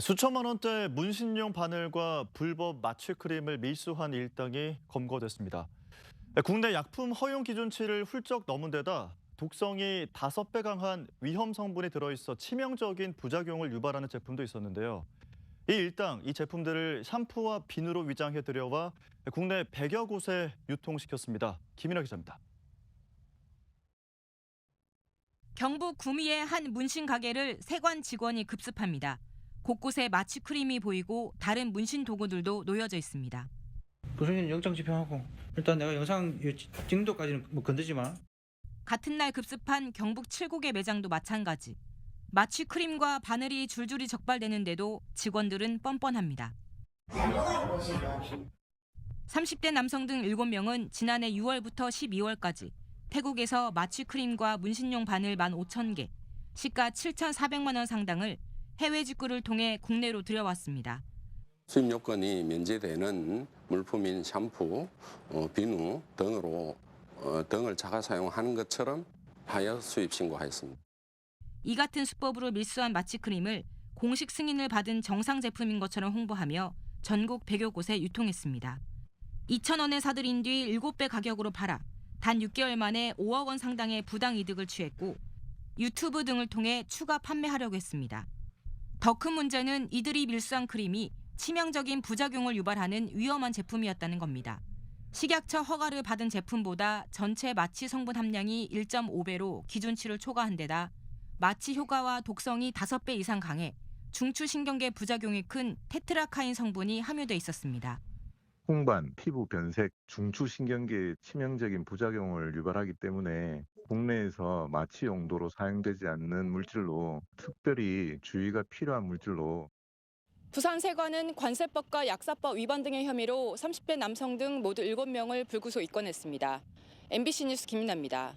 수천만 원대 문신용 바늘과 불법 마취 크림을 밀수한 일당이 검거됐습니다. 국내 약품 허용 기준치를 훌쩍 넘은 데다 독성이 다섯 배 강한 위험 성분이 들어있어 치명적인 부작용을 유발하는 제품도 있었는데요. 이 일당 이 제품들을 샴푸와 비누로 위장해 들여와 국내 100여 곳에 유통시켰습니다. 김인아 기자입니다. 경북 구미의 한 문신 가게를 세관 직원이 급습합니다. 곳곳에 마취 크림이 보이고 다른 문신 도구들도 놓여져 있습니다. 부서진 영장 집행하고 일단 내가 영상 증도까지는 뭐 건드지 마. 같은 날 급습한 경북 7국의 매장도 마찬가지. 마취 크림과 바늘이 줄줄이 적발되는데도 직원들은 뻔뻔합니다. 30대 남성 등 7명은 지난해 6월부터 12월까지 태국에서 마취 크림과 문신용 바늘 15,000개, 시가 7,400만 원 상당을 해외 직구를 통해 국내로 들여왔습니다. 수입 요건이 면제되는 물품인 샴푸, 어, 비누 등으로 어, 등을 자가 사용하는 것처럼 하여 수입 신고하였습니다. 이 같은 수법으로 밀수한 마취 크림을 공식 승인을 받은 정상 제품인 것처럼 홍보하며 전국 100여 곳에 유통했습니다. 2,000원에 사들인 뒤 7배 가격으로 팔아 단 6개월 만에 5억 원 상당의 부당 이득을 취했고 유튜브 등을 통해 추가 판매하려고 했습니다. 더 큰 문제는 이들이 밀수한 크림이 치명적인 부작용을 유발하는 위험한 제품이었다는 겁니다. 식약처 허가를 받은 제품보다 전체 마취 성분 함량이 1.5배로 기준치를 초과한 데다 마취 효과와 독성이 5배 이상 강해 중추신경계 부작용이 큰 테트라카인 성분이 함유돼 있었습니다. 홍반, 피부 변색, 중추신경계에 치명적인 부작용을 유발하기 때문에 국내에서 마취 용도로 사용되지 않는 물질로 특별히 주의가 필요한 물질로 부산세관은 관세법과 약사법 위반 등의 혐의로 30대 남성 등 모두 7명을 불구속 입건했습니다. MBC 뉴스 김민아입니다.